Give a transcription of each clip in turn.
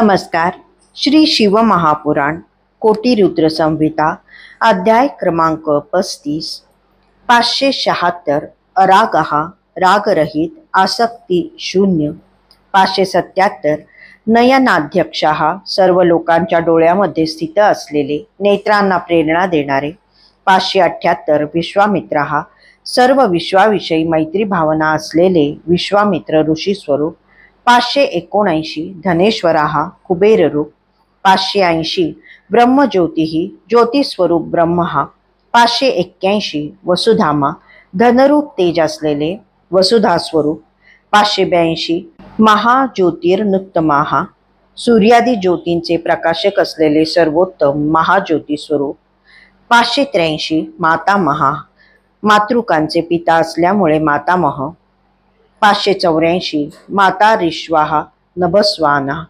नमस्कार. श्री शिवमहापुराण कोटी संहिता अध्याय क्रमांक पस्तीस. पाचशे शहात्तर अरागहा रागरहित आसक्ती शून्य. पाचशे सत्याहत्तर नयनाध्यक्ष सर्व लोकांच्या डोळ्यामध्ये स्थित असलेले नेत्रांना प्रेरणा देणारे. पाचशे अठ्ठ्याहत्तर विश्वामित्र सर्व विश्वाविषयी मैत्री भावना असलेले विश्वामित्र ऋषी स्वरूप पाचशे एकोणऐंशी धनेश्वराहा कुबेररूप पाचशे ऐंशी ब्रह्मज्योतिः ज्योतिस्वरूप ब्रह्म हा पाचशे एक्क्याऐंशी वसुधामा धनरूप तेज असलेले वसुधा स्वरूप पाचशे ब्याऐंशी महाज्योतिर्नुत्तमाहा सूर्यादी ज्योतींचे प्रकाशक असलेले सर्वोत्तम महाज्योतिस्वरूप पाचशे त्र्याऐंशी मातामहा मातृकांचे पिता असल्यामुळे मातामह पाचशे चौऱ्याऐंशी. माता रिश्वाहा नभस्वाना.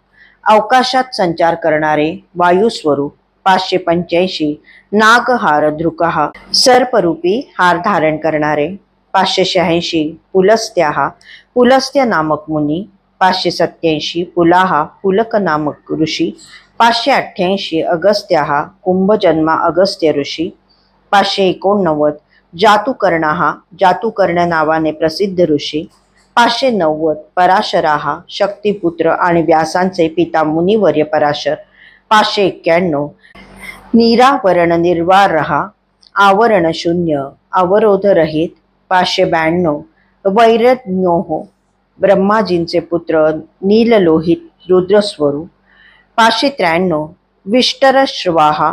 अवकाशात संचार करणारे वायुस्वरूप पाचशे पंच्याऐंशी. नागहार धृकहा सर्परूपी हार धारण करणारे पाचशे शहाऐंशी. पुलस्त्याहा पुलस्त्य नामक मुनी. पाचशे सत्याऐंशी पुलाहा पुलक नामक ऋषी. पाचशे अठ्ठ्याऐंशी. अगस्त्याहा कुंभजन्मा अगस्त्य ऋषी. पाचशे एकोणनव्वद. जातुकर्णाहा जातुकर्ण नावाने प्रसिद्ध ऋषी. पाचशे नव्वद पराशराहा शक्तिपुत्र आणि व्यासांचे पिता मुनिवर्य पराशर पाचशे एक्क्याण्णव. निरावरण निर्वारहा आवरण शून्य अवरोधरहित पाचशे ब्याण्णव. वैरज्ञोह ब्रह्माजींचे पुत्र नीललोहित रुद्रस्वरूप पाचशे त्र्याण्णव. विष्टरश्रवाहा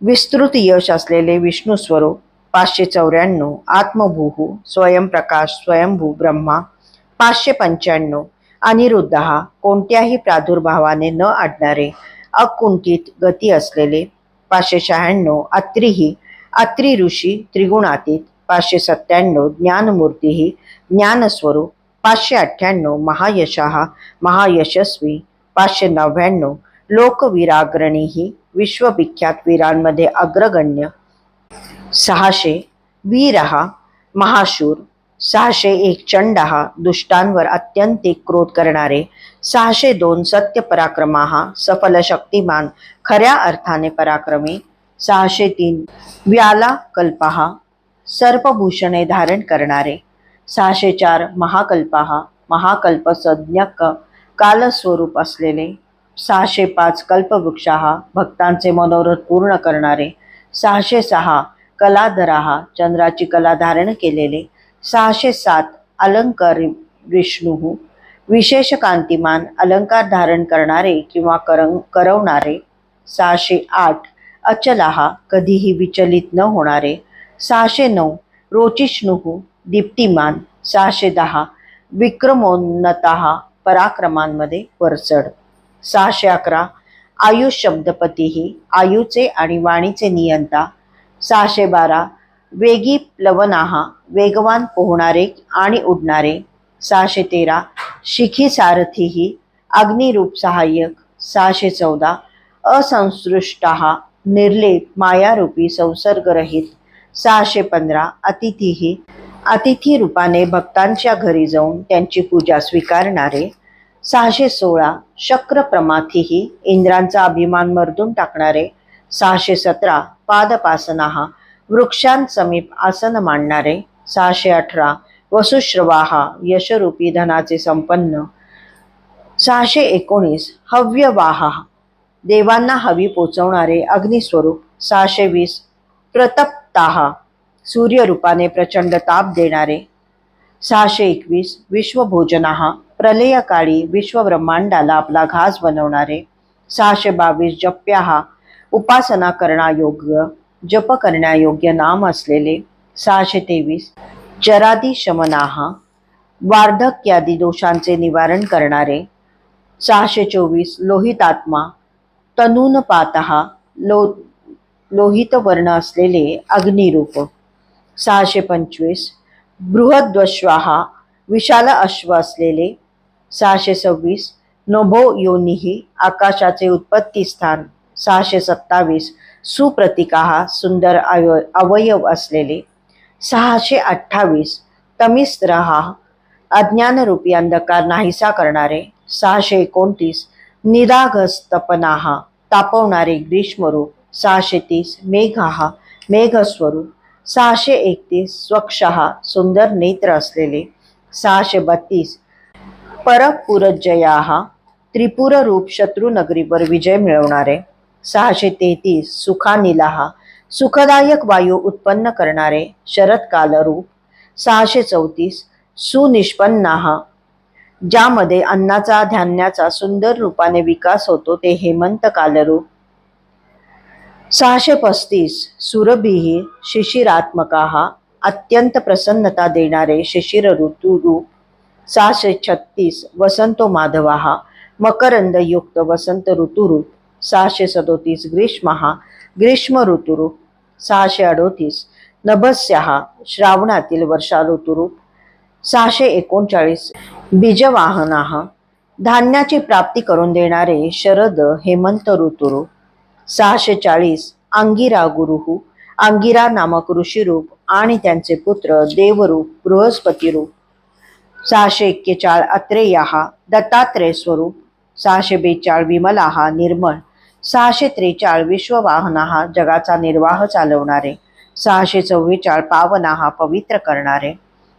विस्तृत यश असलेले विष्णू स्वरूप पाचशे चौऱ्याण्णव आत्मभूहू स्वयंप्रकाश स्वयंभू ब्रह्मा पाचशे पंच्याण्णव अनिरुद्ध कोणत्याही प्रादुर्भावाने न आढणारे अकुंठित गती असलेले पाचशे शहाण्णव अत्रिही अत्री ऋषी त्रिगुणातीत पाचशे सत्त्याण्णव ज्ञानमूर्तीही ज्ञानस्वरूप पाचशे अठ्ठ्याण्णव महायशहा महायशस्वी पाचशे नव्याण्णव लोकविराग्रणीही विश्वविख्यात वीरांमध्ये अग्रगण्य सहाशे वीरहा महाशूर सहाशे एक चंडहा दुष्टांवर अत्यंतिक क्रोध करणारे सहाशे दोन सत्य पराक्रमाहा सफल शक्तिमान खऱ्या अर्थाने पराक्रमी सहाशे तीन व्याला कल्पहा सर्पभूषणे धारण करणारे सहाशे चार महाकल्पहा महाकल्प संज्ञक कालस्वरूप असलेले सहाशे पाच कल्पवृक्षाहा भक्तांचे मनोरथ पूर्ण करणारे सहाशे सहा कलाधराहा चंद्राची कला धारण केलेले सहाशे सात अलंकार विष्णू विशेष कांतिमान अलंकार धारण करणारे किंवा करं करवणारे सहाशे आठ अचलाहा कधीही विचलित न होणारे सहाशे नऊ रोचिष्णुः दीप्तिमान सहाशे दहा विक्रमोन्नताहा पराक्रमांमध्ये वरचढ सहाशे अकरा आयुष शब्दपतीही आयुचे आणि वाणीचे नियंता सहाशे बारा. वेगी प्लवनाहा वेगवान पोहणारे आणि उडणारे. सहाशे तेरा. शिखी सारथीही अग्निरूप सहाय्यक. सहाशे चौदा. असंसृष्टाहा निर्लेप मायारूपी संसर्गरहित. सहाशे पंधरा. अतिथीही अतिथी रूपाने भक्तांच्या घरी जाऊन त्यांची पूजा स्वीकारणारे. सहाशे सोळा. शक्रप्रमाथीही इंद्रांचा अभिमान मर्दून टाकणारे. सहाशे सतरा. पादपासना वृक्षांसमीप आसन मांडणारे सहाशे अठरा वसुश्रवाहा यशरूपी धनाचे संपन्न सहाशे एकोणीस हव्यवाहा देवांना हवी पोचवणारे अग्निस्वरूप सहाशे वीस प्रतप्ताहा सूर्यरूपाने प्रचंड ताप देणारे सहाशे एकवीस विश्वभोजनाहा प्रलयकाळी विश्वब्रह्मांडाला आपला घास बनवणारे सहाशे बावीस जप्याहा उपासना करण्यायोग्य जप करण्यायोग्य नाम असलेले सहाशे तेवीस जरादी शमनाहा वार्धक्यादी दोषांचे निवारण करणारे सहाशे चोवीस लोहितात्मा तनूनपातहा लो लोहित वर्ण असलेले अग्निरूप सहाशे पंचवीस बृहद्वश्वाहा विशाल अश्व असलेले सहाशे सव्वीस नभो योनिही आकाशाचे उत्पत्ती स्थान सहाशे सत्तावीस सुप्रतिकाहा सुंदर अव अवयव असलेले. सहाशे अठ्ठावीस तमिस्त्रहा अज्ञानरूपी अंधकार नाहीसा करणारे. सहाशे एकोणतीस निरागस्तपनाः तापवणारे ग्रीष्मरूप सहाशे तीस मेघाहा मेघस्वरूप सहाशे एकतीस स्वक्षहा सुंदर नेत्र असलेले. सहाशे बत्तीस परपुरजया हा त्रिपुररूप शत्रुनगरीवर विजय मिळवणारे. सहाशे तेहतीस सुखानिलाहा सुखदायक वायू उत्पन्न करणारे शरद कालरूप सहाशे चौतीस सुनिष्पन्नाहा. ज्यामध्ये अन्नाचा धान्याचा सुंदर रूपाने विकास होतो ते हेमंत कालरूप सहाशे पस्तीस सुरभीही शिशिरात्मकाहा. अत्यंत प्रसन्नता देणारे शिशिर ऋतू रूप सहाशे छत्तीस वसंतो माधवाहा मकरंदयुक्त वसंत ऋतुरूप सहाशे सदोतीस ग्रीष्महा ग्रीष्म ऋतुरूप सहाशे अडोतीस नभस्याहा श्रावणातील वर्षा ऋतुरूप सहाशे एकोणचाळीस बीजवाहनाहा धान्याची प्राप्ती करून देणारे शरद हेमंत ऋतुरूप सहाशे चाळीस अंगिरा गुरुहू अंगिरा नामक ऋषीरूप आणि त्यांचे पुत्र देवरूप बृहस्पती रूप सहाशे एक्केचाळ अत्रेयाहा दत्तात्रेय स्वरूप सहाशे बेचाळ विमलाहा निर्मळ सहाशे त्रेचाळ विश्ववाहनाहा जगाचा निर्वाह चालवणारे सहाशे चव्वेचाळ पावनाहा पवित्र करणारे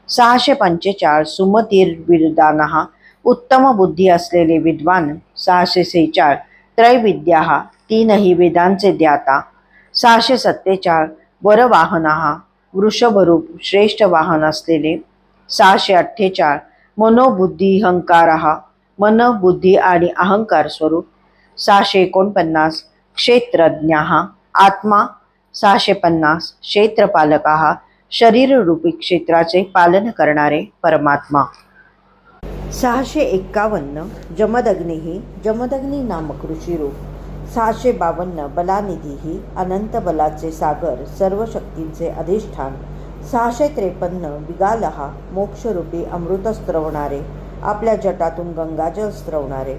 सहाशे पंचेचाळ सुमतीर्विदानहा उत्तम बुद्धी असलेले विद्वान सहाशे सेचाळ त्रैविद्याहा तीनही वेदांचे द्याता सहाशे सत्तेचाळ वरवाहनाहा वृषभरूप श्रेष्ठ वाहन असलेले सहाशे अठ्ठेचाळ मनोबुद्धी हंकाराहा मन बुद्धी आणि अहंकार स्वरूप. सहाशे एकोणपन्नास क्षेत्रज्ञाहा आत्मा सहाशे पन्नास क्षेत्रपालकाहा शरीररूपी क्षेत्राचे पालन करणारे परमात्मा. सहाशे एक्कावन्न जमदग्नीही जमदग्नी नामक ऋषीरूप सहाशे बावन्न बलानिधीही अनंत बलाचे सागर सर्व शक्तींचे अधिष्ठान. सहाशे त्रेपन्न विगालहा मोक्षरूपी अमृत स्त्रवणारे आपल्या जटातून गंगाजल स्त्रवणारे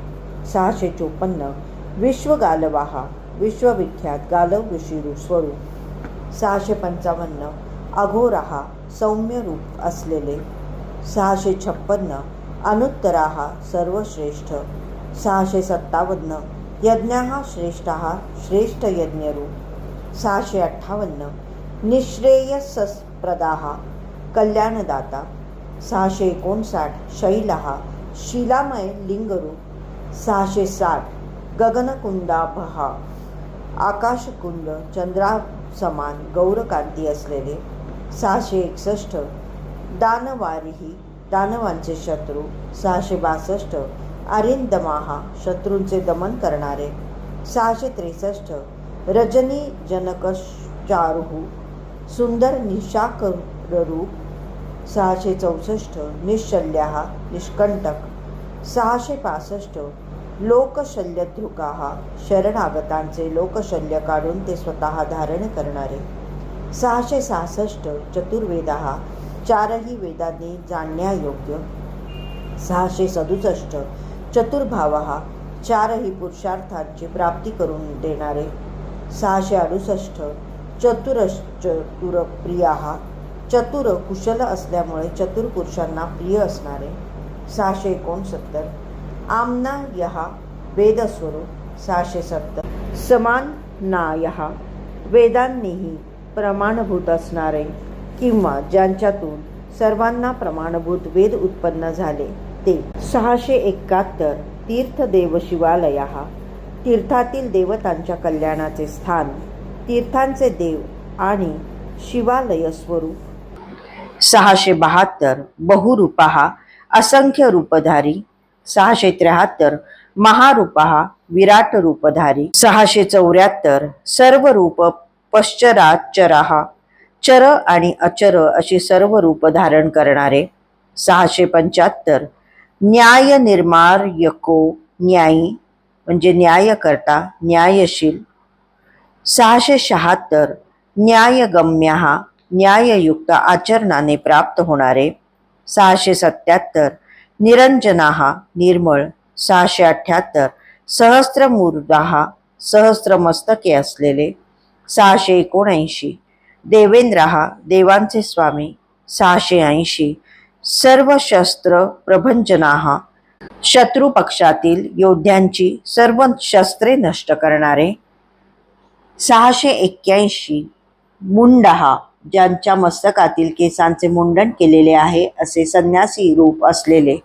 सहाशे चोपन्न. विश्वगालवाहा. विश्वविख्यात गालव ऋषी स्वरूप. सहाशे पंचावन्न. अघोराहा. सौम्य रूप असलेले. सहाशे छप्पन्न. अनुत्तराहा. सर्वश्रेष्ठ. सहाशे सत्तावन्न. यज्ञाहा श्रेष्ठाहा. श्रेष्ठ यज्ञरूप सहाशे अठ्ठावन्न. निःश्रेयसप्रदा कल्याणदाता. सहाशे एकोणसाठ शैलाहा शिलामय लिंगरूप सहाशे साठ गगनकुंडाभहा आकाशकुंड चंद्रासमान गौरकांती असलेले सहाशे एकसष्ट दानवारीही दानवांचे शत्रू सहाशे बासष्ट अरिंदमाहा शत्रूंचे दमन करणारे सहाशे त्रेसष्ट रजनी जनकचारुहू सुंदर निशाकरूप सहाशे चौसष्ट निशल्याहा निष्कंटक सहाशे पासष्ट लोकशल्यधृकाहा शरणागतांचे लोकशल्य काढून ते स्वतः धारण करणारे. सहाशे सहासष्ट चतुर्वेदाहा चारही वेदांनी जाणण्यायोग्य. सहाशे सदुसष्ट चतुर्भाव चारही पुरुषार्थांची प्राप्ती करून देणारे. सहाशे अडुसष्ट चतुरश्चतुरप्रिया चतुर कुशल असल्यामुळे चतुर पुरुषांना प्रिय असणारे सहाशे एकोणसत्तर. आमना यहा वेदस्वरूप सहाशे सत्तर. समान नायहा वेदांनीही प्रमाणभूत असणारे किंवा ज्यांच्यातून सर्वांना प्रमाणभूत वेद उत्पन्न झाले ते सहाशे एकाहत्तर तीर्थदेव शिवालया तीर्थातील देवतांच्या कल्याणाचे स्थान तीर्थांचे देव आणि शिवालय स्वरूप सहाशे बहात्तर बहुरूपहा असंख्य रूपधारी सहाशे त्र्याहत्तर महारूपहा विराट रूपधारी सहाशे चौऱ्याहत्तर सर्व रूप पश्चराचराहा चर आणि अचर अशी सर्व रूप धारण करणारे सहाशे पंच्याहत्तर न्याय निर्मार्यको न्यायी म्हणजे न्यायकर्ता न्यायशील सहाशे शहात्तर न्यायगम्या न्याययुक्त आचरणाने प्राप्त होणारे सहाशे सत्याहत्तर निरंजनाहा निर्मळ सहाशे अठ्ठ्याहत्तर सहस्त्रमूर्धाहा सहस्त्रमस्तके असलेले सहाशे एकोणऐंशी देवेंद्रहा देवांचे स्वामी सहाशे ऐंशी सर्व शस्त्र प्रभंजनाहा शत्रू पक्षातील योद्ध्यांची सर्व शस्त्रे नष्ट करणारे सहाशे एक्क्याऐंशी मुंडहा ज्यांच्या मस्तकातील केसांचे मुंडन केलेले आहे असे संन्यासी रूप असलेले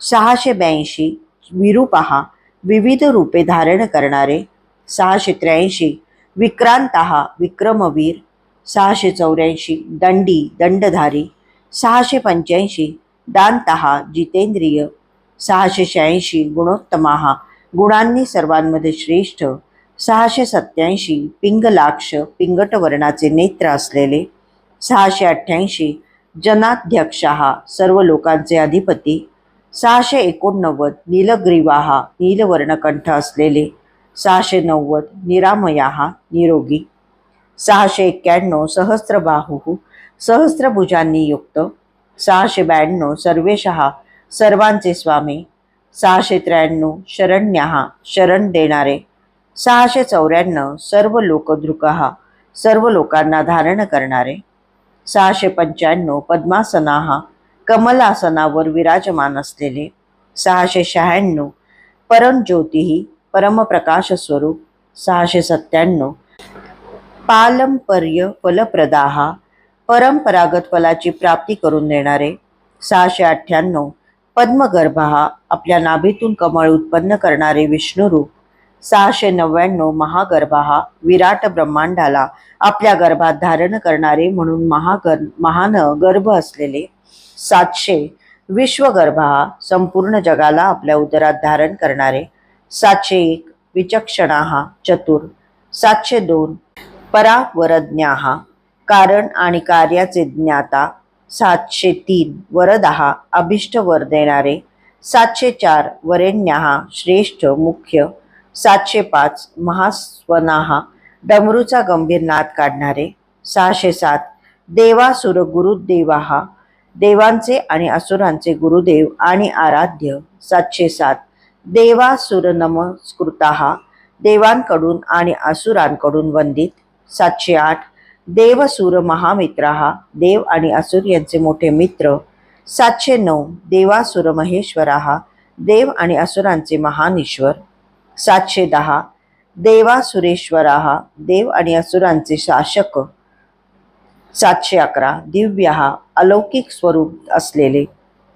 सहाशे ब्याऐंशी विरूपहा विविध रूपे धारण करणारे सहाशे त्र्याऐंशी विक्रांतहा विक्रमवीर सहाशे चौऱ्याऐंशी दंडी दंडधारी सहाशे पंच्याऐंशी दांतहा जितेंद्रिय सहाशे शहाऐंशी गुणोत्तमाहा गुणांनी सर्वांमध्ये श्रेष्ठ सहाशे सत्याऐंशी पिंगलाक्ष पिंगटवर्णाचे नेत्र असलेले सहाशे अठ्ठ्याऐंशी. जनाध्यक्षहा सर्व लोकांचे अधिपती. सहाशे एकोणनव्वद. नीलग्रीवाहा नीलवर्णकंठ असलेले. सहाशे नव्वद. निरामयाहा निरोगी. सहाशे एक्क्याण्णव. सहस्त्रबाहू सहस्त्रभुजांनी युक्त सहाशे ब्याण्णव. सर्वेशहा सर्वांचे स्वामी. सहाशे त्र्याण्णव. शरण्यहा शरण देणारे. सहाशे चौऱ्याण्णव. सर्व लोकदृकहा सर्व लोकांना धारण करणारे. सहाशे पंच्याण्णव पद्मासनाहा कमलासनावर विराजमान असलेले सहाशे शहाण्णव परमज्योतिही परमप्रकाश स्वरूप सहाशे सत्त्याण्णव पालंपर्य फलप्रदाहा परंपरागत फलाची प्राप्ती करून देणारे सहाशे अठ्ठ्याण्णव पद्मगर्भहा आपल्या नाभीतून कमळ उत्पन्न करणारे विष्णुरूप सहाशे नव्याण्णव महागर्भहा विराट ब्रह्मांडाला आपल्या गर्भात धारण करणारे म्हणून महागर महान गर्भ असलेले सातशे विश्वगर्भा संपूर्ण जगाला आपल्या उदरात धारण करणारे सातशे एक विचक्षणाहा चतुर सातशे दोन परावरज्ञाहा कारण आणि कार्याचे ज्ञाता सातशे तीन वरदहा अभिष्ट वर देणारे सातशे चार वरेण्याहा श्रेष्ठ मुख्य सातशे पाच महास्वनाहा. डमरूचा गंभीर नाद काढणारे सहाशे सात देवासुर गुरुदेवाहा. देवांचे आणि असुरांचे गुरुदेव आणि आराध्य सातशे सात देवासुर नमस्कृताहा. देवांकडून आणि असुरांकडून वंदित सातशे आठ देवसूर महामित्राहा. देव आणि असुर यांचे मोठे मित्र सातशे नऊ देवासुर महेश्वराहा. देव आणि असुरांचे महान ईश्वर सातशे दहा. देवासुरेश्वराहा देव आणि असुरांचे शासक. सातशे अकरा. दिव्यहा अलौकिक स्वरूप असलेले.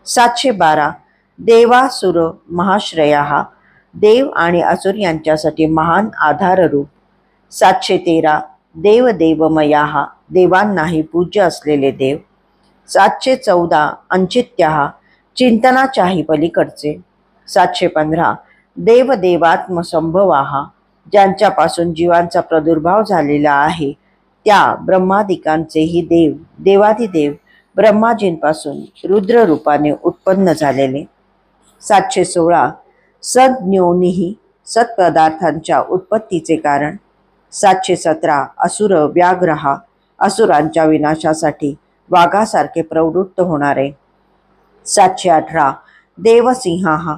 सातशे बारा. देवासुर महाश्रयाहा देव आणि असुर यांच्यासाठी महान आधाररूप. सातशे तेरा. देव देवदेवमयाहा देवांनाही पूज्य असलेले देव. सातशे चौदा. अंचित्याहा चिंतनाच्याही पलीकडचे. सातशे पंधरा. देवदेवात्मसंभवाहा ज्यांच्यापासून जीवांचा प्रादुर्भाव झालेला आहे त्या ब्रह्मादिकांचेही देव देवाधिदेव ब्रह्माजींपासून रुद्र रूपाने उत्पन्न झालेले. सातशे सोळा सज्ञोनिही सत्पदार्थांच्या उत्पत्तीचे कारण. सातशे सतरा असुर व्याघ्रहा असुरांच्या विनाशासाठी वाघासारखे प्रवृत्त होणारे. सातशे अठरा देवसिंहा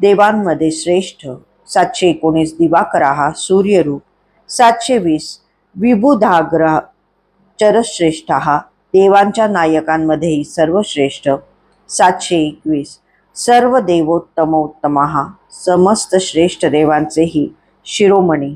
देवांमध्ये श्रेष्ठ. सातशे एकोणीस दिवाकराहा सूर्यरूप. सातशे वीस विबुधाग्रह चरश्रेष्ठ देवांच्या नायकांमध्येही सर्वश्रेष्ठ. सातशे एकवीस सर्व देवोत्तमोत्तमहा समस्त श्रेष्ठ देवांचेही शिरोमणी